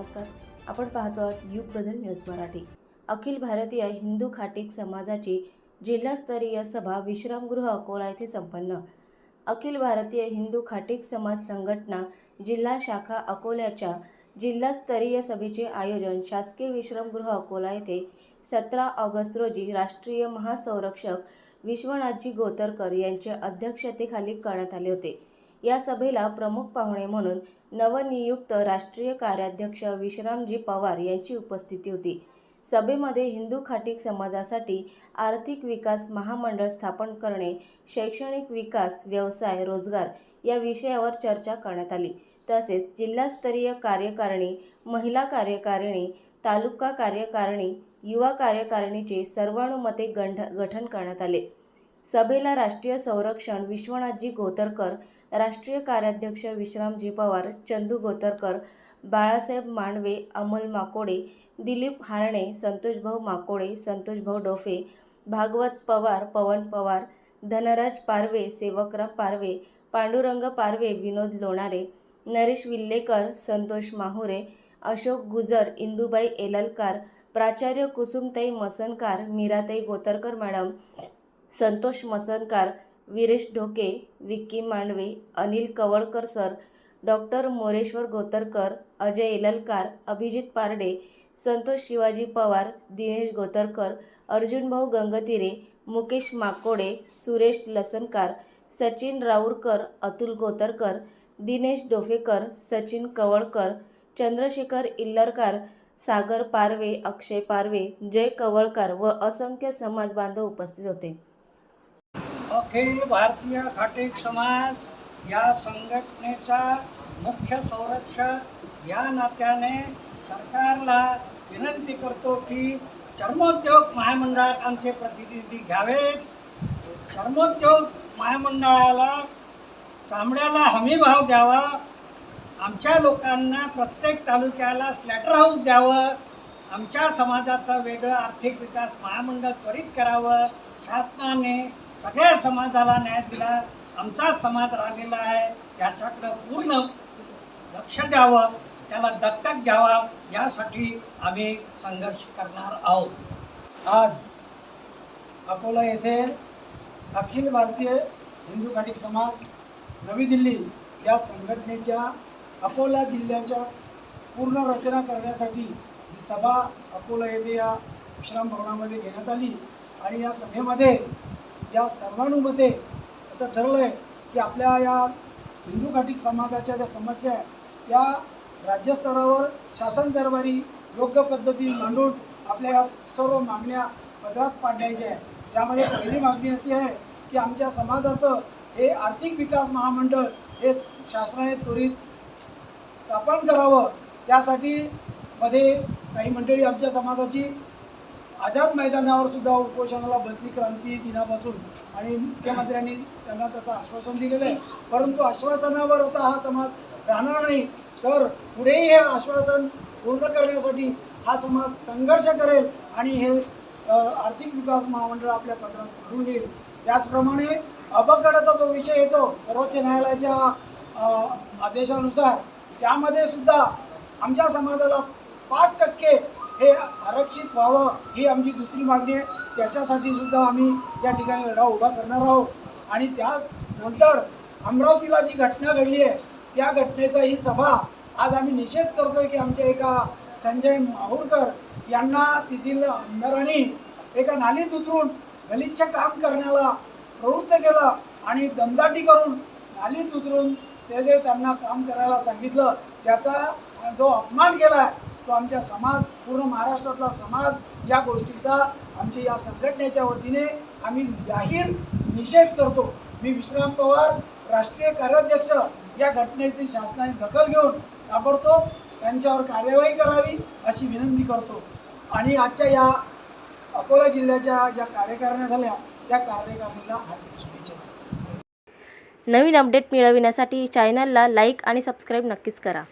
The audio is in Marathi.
नमस्कार. आपण पाहतो आहात युग बदल न्यूज मराठी. अखिल भारतीय हिंदू खाटीक समाजाची जिल्हास्तरीय सभा विश्रामगृह अकोला येथे संपन्न. अखिल भारतीय हिंदू खाटीक समाज संघटना जिल्हा शाखा अकोल्याच्या जिल्हास्तरीय सभेचे आयोजन शासकीय विश्रामगृह अकोला येथे सतरा ऑगस्ट रोजी राष्ट्रीय महासंरक्षक विश्वनाथजी गोतरकर यांच्या अध्यक्षतेखाली करण्यात आले होते. या सभेला प्रमुख पाहुणे म्हणून नवनियुक्त राष्ट्रीय कार्याध्यक्ष विश्रामजी पवार यांची उपस्थिती होती. सभेमध्ये हिंदू खाटीक समाजासाठी आर्थिक विकास महामंडळ स्थापन करणे शैक्षणिक विकास व्यवसाय रोजगार या विषयावर चर्चा करण्यात आली. तसेच जिल्हास्तरीय कार्यकारिणी महिला कार्यकारिणी तालुका कार्यकारिणी युवा कार्यकारिणीचे सर्वानुमते गंढ गठन करण्यात आले. सभेला राष्ट्रीय संरक्षण विश्वनाथजी गोतरकर राष्ट्रीय कार्याध्यक्ष विश्रामजी पवार चंदू गोतरकर बाळासाहेब मांडवे अमोल माकोडे दिलीप हारणे संतोषभाऊ माकोडे संतोषभाऊ डोफे भागवत पवार पवन पवार धनराज पारवे सेवकराम पारवे पांडुरंग पारवे विनोद लोणारे नरेश विल्लेकर संतोष माहुरे अशोक गुजर इंदुबाई एललकार प्राचार्य Kusumtai Masankar Meeratai Gotarkar madam Santosh Masankar Viresh Dhoke Vicky Mandve Anil Kavalkar sir doctor Moreshwar Gotarkar Ajay Elalkar Abhijit Parde Santosh Shivaji Pawar Dinesh Gotarkar Arjunbhau Gangtire Mukesh Makode Suresh Lasankar Sachin Raurkar Atul Gotarkar Dinesh Dofekar Sachin Kavalkar Chandrashekhar Illarkar Sagar Parve Akshay Parve Jay Kavalkar व असंख्य समाज बांधव उपस्थित होते. अखिल भारतीय खाटीक समाज या संघटनेचा मुख्य संरक्षक या नात्याने सरकारला विनंती करतो की चर्मोद्योग महामंडळात आमचे प्रतिनिधी घ्यावेत. चर्मोद्योग महामंडळाला चामड्याला हमी भाव द्यावा. आमच्या लोकांना प्रत्येक तालुक्याला स्लॅटर हाऊस द्यावं. आमच्या समाजाचा वेगळं आर्थिक विकास महामंडळ त्वरित करावं. शासनाने सगळ्या समाजाला न्याय दिला आमचा समाज राहिलेला आहे याच्याकडं पूर्ण लक्ष द्यावं त्याला दत्तक घ्यावा यासाठी आम्ही संघर्ष करणार आहोत. आज अकोला येथे अखिल भारतीय हिंदू खाटीक समाज नवी दिल्ली या संघटनेच्या अकोला जिल्ह्याच्या पूर्ण रचना करण्यासाठी ही सभा अकोला येथे या विश्रामभवनामध्ये घेण्यात आली. आणि या सभेमध्ये या सर्वानुमते असं ठरलं आहे की आपल्या या हिंदू घाटिक समाजाच्या ज्या समस्या आहे या राज्यस्तरावर शासन दरबारी योग्य पद्धतीने मांडून आपल्या या सर्व मागण्या पदरात पाडण्याच्या आहे त्यामध्ये पहिली मागणी अशी आहे की आमच्या समाजाचं हे आर्थिक विकास महामंडळ हे शासनाने त्वरित स्थापन करावं. त्यासाठी मध्ये काही मंडळी आमच्या समाजाची आझाद मैदानावर सुद्धा उपोषणाला बसली क्रांती दिनापासून. आणि मुख्यमंत्र्यांनी त्यांना तसं आश्वासन दिलेलं आहे. परंतु आश्वासनावर आता हा समाज राहणार नाही. तर पुढेही हे आश्वासन पूर्ण करण्यासाठी हा समाज संघर्ष करेल आणि हे आर्थिक विकास महामंडळ आपल्या पत्रात भरून घेईल. त्याचप्रमाणे अपघाताचा जो विषय येतो सर्वोच्च न्यायालयाच्या आदेशानुसार त्यामध्ये सुद्धा आमच्या समाजाला पाच टक्के हे आरक्षित व्हावं ही आमची दुसरी मागणी आहे. त्याच्यासाठी सुद्धा आम्ही या ठिकाणी लढा उभा करणार आहोत. आणि त्यानंतर अमरावतीला जी घटना घडली आहे त्या घटनेचा ही सभा आज आम्ही निषेध करतोय की आमच्या एका संजय माहूरकर यांना तेथील आमदारांनी एका नालीत उतरून गलिच्छ काम करण्याला प्रवृत्त केलं आणि दमदाटी करून नालीत उतरून ते जे त्यांना काम करायला सांगितलं त्याचा जो अपमान केला आहे तो आमच्या समाज पूर्ण महाराष्ट्रातला समाज या गोष्टीचा आमच्या या संघटनेच्या वतीने आम्ही जाहीर निषेध करतो. मी विश्राम पवार राष्ट्रीय कार्याध्यक्ष या घटनेची शासनाने दखल घेऊन ताबडतोब त्यांच्यावर कार्यवाही करावी अशी विनंती करतो. आणि आजच्या या अकोला जिल्ह्याच्या ज्या कार्यकारिण्या झाल्या त्या कार्यकारिणीला हार्दिक शुभेच्छा नवीन अपडेट मिळविण्यासाठी चॅनलला लाईक आणि सबस्क्राईब नक्कीच करा.